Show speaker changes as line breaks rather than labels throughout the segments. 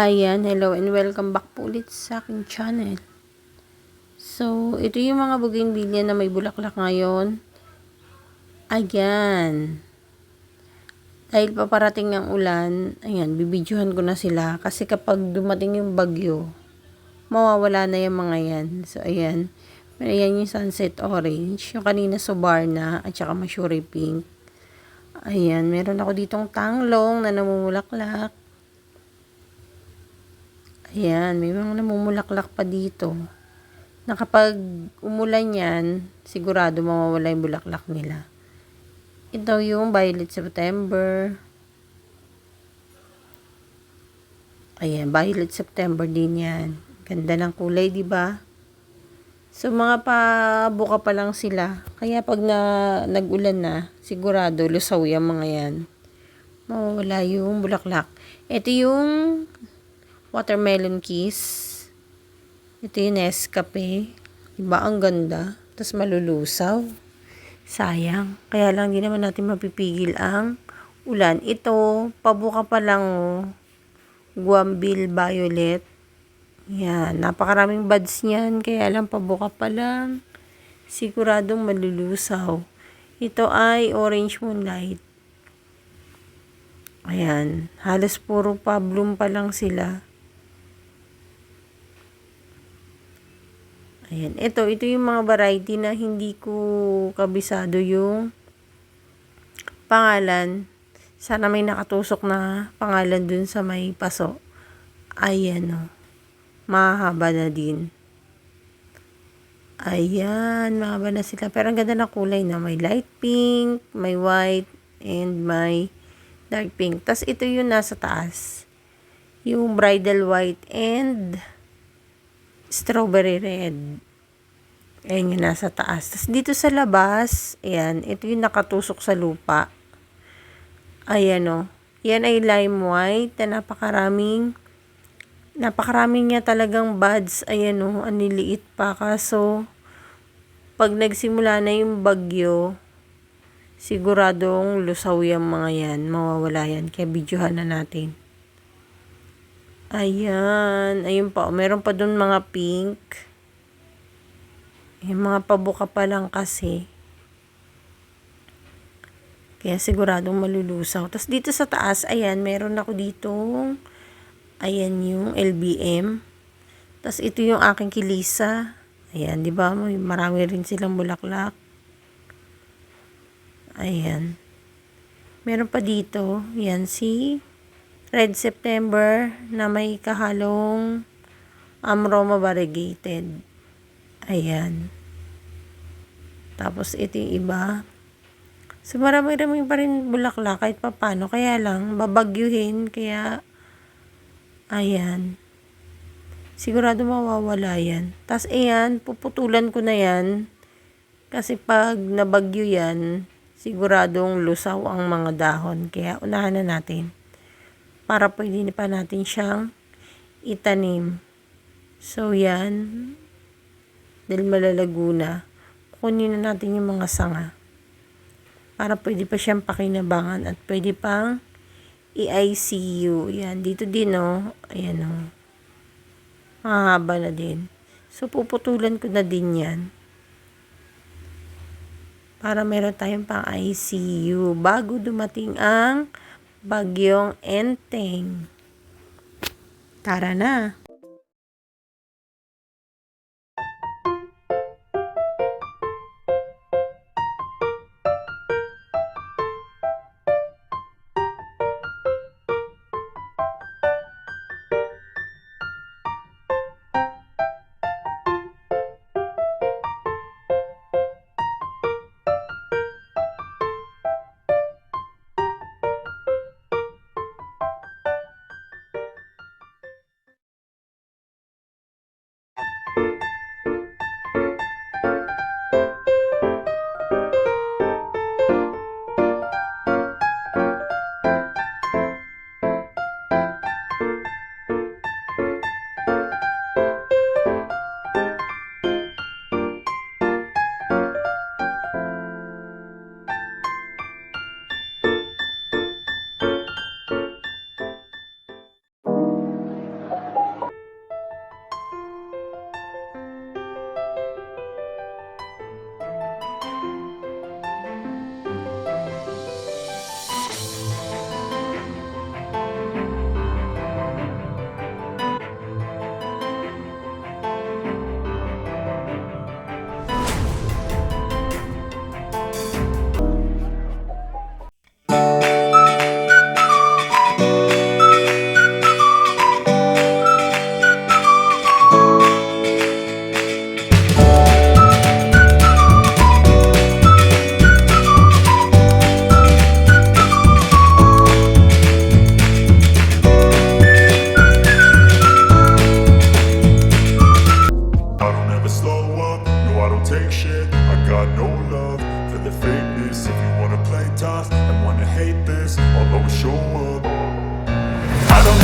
Ayan, hello and welcome back po ulit sa aking channel. So, ito yung mga bougainvillea na may bulaklak ngayon. Ayan. Dahil paparating ang ulan, ayan, bibidyohan ko na sila. Kasi kapag dumating yung bagyo, mawawala na yung mga yan. So, ayan. Ayan yung sunset orange. Yung kanina subarna at saka masyuri pink. Ayan, meron ako ditong tanglong na namumulaklak. Ayan, may mga namumulaklak pa dito. Na kapag umulan yan, sigurado mawawala yung bulaklak nila. Ito yung Violet September. Ayan, Violet September din yan. Ganda ng kulay, di ba? So, mga pabuka pa lang sila. Kaya pag na, nag-ulan na, sigurado, lusaw yung mga yan. Mawawala yung bulaklak. Ito yung watermelon kiss. Ito yung Nescafe. Diba? Ang ganda. Tapos malulusaw. Sayang. Kaya lang di naman natin mapipigil ang ulan. Ito, pabuka pa lang oh. Guambil Violet. Yan. Napakaraming buds niyan. Kaya lang pabuka pa lang. Siguradong malulusaw. Ito ay Orange Moonlight. Ayan. Halos puro pa bloom pa lang sila. Ayan. Ito, ito yung mga variety na hindi ko kabisado yung pangalan. Sana may nakatusok na pangalan dun sa may paso. Ayan o. Oh. Mahaba na din. Ayan, mahaba na sila. Pero ang ganda na kulay na. May light pink, may white, and may dark pink. Tapos ito yung nasa taas. Yung bridal white and strawberry red. Ayan yung nasa taas. Tapos dito sa labas, ayan, ito yung nakatusok sa lupa. Ayan o. Oh. Yan ay lime white na napakaraming napakaraming niya talagang buds. Ayan o, oh, aniliit pa. Kaso, pag nagsimula na yung bagyo, siguradong lusaw yung mga yan. Mawawala yan. Kaya videohan na natin. Ayan. Ayun pa. Meron pa dun mga pink. Yung mga pabuka pa lang kasi. Kaya siguradong malulusaw. Tapos dito sa taas, ayan, meron ako ditong, ayan yung LBM. Tapos ito yung aking kilisa. Ayan, di ba? Marami rin silang bulaklak. Ayan. Meron pa dito, yan si Red September na may kahalong Amroma variegated. Ayan. Tapos ito yung iba. So, marami-rami pa rin bulaklak kahit papano. Kaya lang, babagyuhin. Kaya, ayan. Sigurado mawawala yan. Tapos, ayan, puputulan ko na yan. Kasi pag nabagyo yan, siguradong lusaw ang mga dahon. Kaya, unahan na natin. Para pwede pa natin siyang itanim. So, yan. Dahil malalago na, kunin na natin yung mga sanga para pwede pa siyang pakinabangan at pwede pang i-ICU. Yan, dito din oh. Ayan oh. Mahaba na din. So, puputulan ko na din yan. Para meron tayong pang ICU bago dumating ang bagyong enteng. Tara na!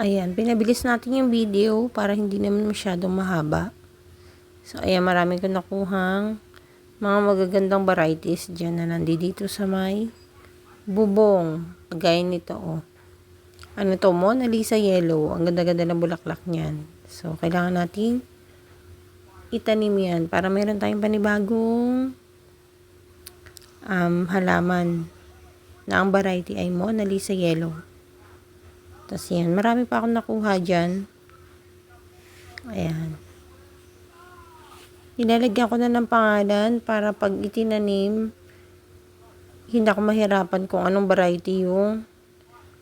Ayan, pinabilis natin yung video para hindi naman masyadong mahaba. So, ayan, marami ko nakuhang mga magagandang varieties dyan na nandito sa may bubong. Gaya nito, oh. Ano to, Mona Lisa Yellow. Ang ganda-ganda ng bulaklak niyan. So, kailangan nating itanim yan para meron tayong panibagong um, halaman na ang variety ay Mona Lisa Yellow. Tapos yan, marami pa akong nakuha dyan. Ayan. Ilalagyan ko na ng pangalan para pag itinanim, hindi ako mahirapan kung anong variety yung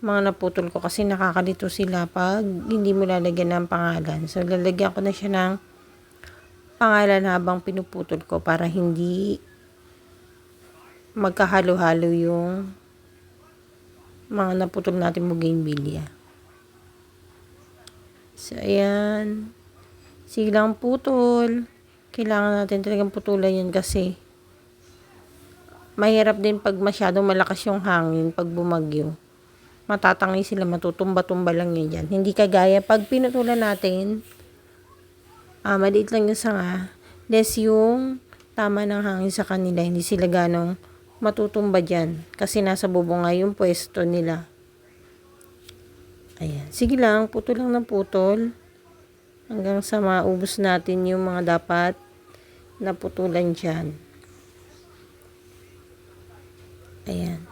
mga naputol ko kasi nakakalito sila pag hindi mo lalagyan ng pangalan. So, lalagyan ko na siya ng pangalan habang pinuputol ko para hindi magkahalo-halo yung mga naputol natin bougainvillea. So, ayan. Silang putol. Kailangan natin talagang putulan yan kasi mahirap din pag masyadong malakas yung hangin pag bumagyo. Matatangay sila, matutumba-tumba lang yun dyan. Hindi kagaya pag pinutulan natin, ah, maliit lang yung sanga, less yung tama ng hangin sa kanila. Hindi sila ganong matutumba dyan kasi nasa bubong nga yung pwesto nila. Ayan. Sige lang, putol lang ng putol. Hanggang sa maubos natin yung mga dapat naputulan dyan. Ayan.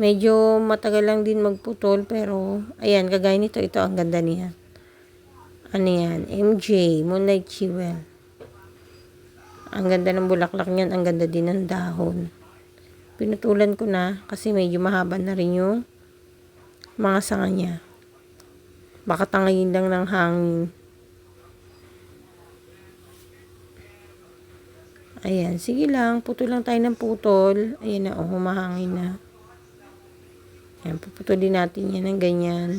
Medyo matagal lang din magputol pero ayan, kagaya nito, ito ang ganda niya. Ano yan? MJ, Moonlight Jewel. Ang ganda ng bulaklak niyan, ang ganda din ng dahon. Pinutulan ko na kasi medyo mahaba na rin yung mga sanga niya. Baka tangayin lang ng hangin. Ayan, sige lang. Putol lang tayo ng putol. Ayan na, oh, humahangin na. Ayan, puputulin natin yan ng ganyan.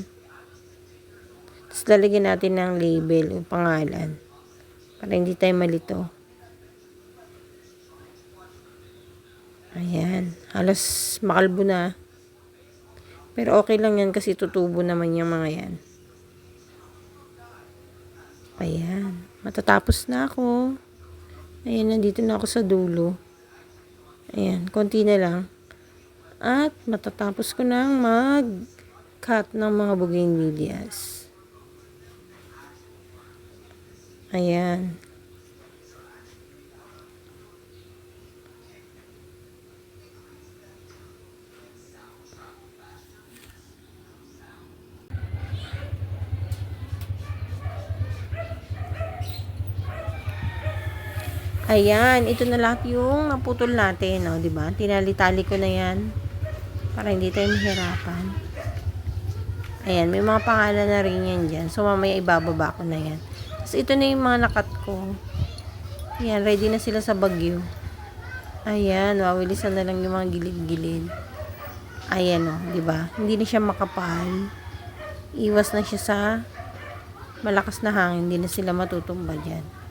Tapos lalagyan natin ng label o pangalan. Para hindi tayo malito. Ayan, halos makalbo na. Pero okay lang yan kasi tutubo naman yung mga yan. Ayan. Matatapos na ako. Ayan, nandito na ako sa dulo. Ayan, konti na lang. At matatapos ko nang mag-cut ng mga bougainvilleas. Ayan. Ayan, ito na lahat yung naputol natin, no, 'di ba? Tinali-tali ko na 'yan para hindi tayo mahirapan. Ayan, may mga pangalan na rin yan dyan. So, mamaya ibababa ko na yan. Tapos, ito na yung mga nakat ko. Ayan, ready na sila sa bagyo. Ayan, wawilisan na lang yung mga gilid-gilid. Ayan o, di ba? Hindi na siya makapal. Iwas na siya sa malakas na hangin. Hindi na sila matutumba dyan.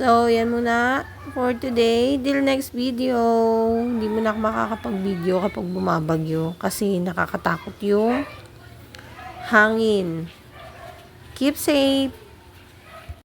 So, yan muna for today. Till next video. Hindi mo na ako makakapag-video kapag bumabagyo. Kasi nakakatakot yung hangin. Keep safe.